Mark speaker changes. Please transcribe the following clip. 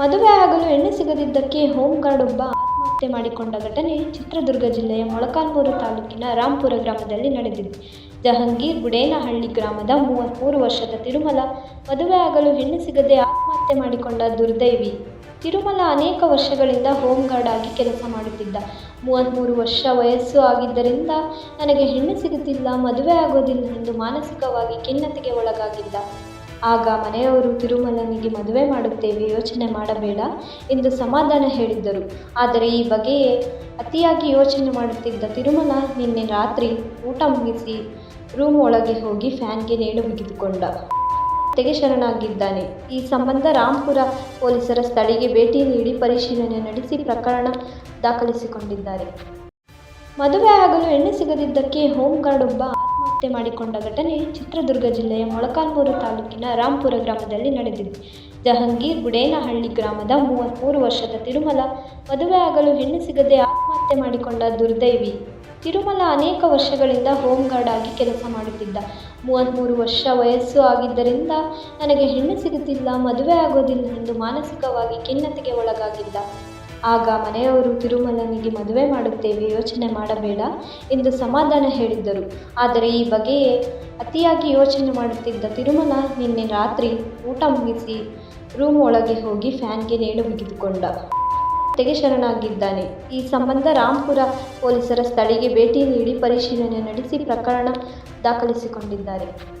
Speaker 1: ಮದುವೆ ಆಗಲು ಹೆಣ್ಣು ಸಿಗದಿದ್ದಕ್ಕೆ ಹೋಮ್ ಗಾರ್ಡ್ ಒಬ್ಬ ಆತ್ಮಹತ್ಯೆ ಮಾಡಿಕೊಂಡ ಘಟನೆ ಚಿತ್ರದುರ್ಗ ಜಿಲ್ಲೆಯ ಮೊಳಕಾಲ್ಮೂರು ತಾಲೂಕಿನ ರಾಂಪುರ ಗ್ರಾಮದಲ್ಲಿ ನಡೆದಿದೆ. ಜಹಂಗೀರ್ ಬುಡೇನಹಳ್ಳಿ ಗ್ರಾಮದ ಮೂವತ್ಮೂರು ವರ್ಷದ ತಿರುಮಲ ಮದುವೆ ಆಗಲು ಹೆಣ್ಣು ಸಿಗದೆ ಆತ್ಮಹತ್ಯೆ ಮಾಡಿಕೊಂಡ ದುರ್ದೈವಿ. ತಿರುಮಲ ಅನೇಕ ವರ್ಷಗಳಿಂದ ಹೋಮ್ ಗಾರ್ಡ್ ಆಗಿ ಕೆಲಸ ಮಾಡುತ್ತಿದ್ದ. ಮೂವತ್ಮೂರು ವರ್ಷ ವಯಸ್ಸು ಆಗಿದ್ದರಿಂದ ನನಗೆ ಹೆಣ್ಣು ಸಿಗುತ್ತಿಲ್ಲ, ಮದುವೆ ಆಗೋದಿಲ್ಲ ಎಂದು ಮಾನಸಿಕವಾಗಿ ಖಿನ್ನತೆಗೆ ಒಳಗಾಗಿದ್ದ. ಆಗ ಮನೆಯವರು ತಿರುಮಲನಿಗೆ ಮದುವೆ ಮಾಡುತ್ತೇವೆ, ಯೋಚನೆ ಮಾಡಬೇಡ ಎಂದು ಸಮಾಧಾನ ಹೇಳಿದ್ದರು. ಆದರೆ ಈ ಬಗೆಯೇ ಅತಿಯಾಗಿ ಯೋಚನೆ ಮಾಡುತ್ತಿದ್ದ ತಿರುಮಲ ನಿನ್ನೆ ರಾತ್ರಿ ಊಟ ಮುಗಿಸಿ ರೂಮ್ ಒಳಗೆ ಹೋಗಿ ಫ್ಯಾನ್ಗೆ ನೇಣು ಬಿಗಿದುಕೊಂಡ. ತೆಗೆ ಶರಣಾಗಿದ್ದಾನೆ. ಈ ಸಂಬಂಧ ರಾಂಪುರ ಪೊಲೀಸರ ಸ್ಥಳಿಗೆ ಭೇಟಿ ನೀಡಿ ಪರಿಶೀಲನೆ ನಡೆಸಿ ಪ್ರಕರಣ ದಾಖಲಿಸಿಕೊಂಡಿದ್ದಾರೆ. ಮದುವೆ ಆಗಲು ಎಣ್ಣೆ ಸಿಗದಿದ್ದಕ್ಕೆ ಹೋಮ್ ಗಾರ್ಡ್ ಒಬ್ಬ ಆತ್ಮಹತ್ಯೆ ಮಾಡಿಕೊಂಡ ಘಟನೆ ಚಿತ್ರದುರ್ಗ ಜಿಲ್ಲೆಯ ಮೊಳಕಾಲ್ಮೂರು ತಾಲೂಕಿನ ರಾಂಪುರ ಗ್ರಾಮದಲ್ಲಿ ನಡೆದಿದೆ. ಜಹಂಗೀರ್ ಗುಡೇನಹಳ್ಳಿ ಗ್ರಾಮದ ಮೂವತ್ಮೂರು ವರ್ಷದ ತಿರುಮಲ ಮದುವೆ ಆಗಲು ಹೆಣ್ಣು ಸಿಗದೆ ಆತ್ಮಹತ್ಯೆ ಮಾಡಿಕೊಂಡ ದುರ್ದೈವಿ. ತಿರುಮಲ ಅನೇಕ ವರ್ಷಗಳಿಂದ ಹೋಮ್ ಗಾರ್ಡ್ ಆಗಿ ಕೆಲಸ ಮಾಡುತ್ತಿದ್ದ. ಮೂವತ್ಮೂರು ವರ್ಷ ವಯಸ್ಸು ಆಗಿದ್ದರಿಂದ ನನಗೆ ಹೆಣ್ಣು ಸಿಗುತ್ತಿಲ್ಲ, ಮದುವೆ ಆಗೋದಿಲ್ಲ ಎಂದು ಮಾನಸಿಕವಾಗಿ ಖಿನ್ನತೆಗೆ ಒಳಗಾಗಿದ್ದ. ಆಗ ಮನೆಯವರು ತಿರುಮಲನಿಗೆ ಮದುವೆ ಮಾಡುತ್ತೇವೆ, ಯೋಚನೆ ಮಾಡಬೇಡ ಎಂದು ಸಮಾಧಾನ ಹೇಳಿದ್ದರು. ಆದರೆ ಈ ಬಗೆಯೇ ಅತಿಯಾಗಿ ಯೋಚನೆ ಮಾಡುತ್ತಿದ್ದ ತಿರುಮಲ ನಿನ್ನೆ ರಾತ್ರಿ ಊಟ ಮುಗಿಸಿ ರೂಮ್ ಒಳಗೆ ಹೋಗಿ ಫ್ಯಾನ್ಗೆ ನೇಣು ಬಿಗಿದುಕೊಂಡ. ತೆಗೆ ಶರಣಾಗಿದ್ದಾನೆ. ಈ ಸಂಬಂಧ ರಾಂಪುರ ಪೊಲೀಸರ ಸ್ಥಳಿಗೆ ಭೇಟಿ ನೀಡಿ ಪರಿಶೀಲನೆ ನಡೆಸಿ ಪ್ರಕರಣ ದಾಖಲಿಸಿಕೊಂಡಿದ್ದಾರೆ.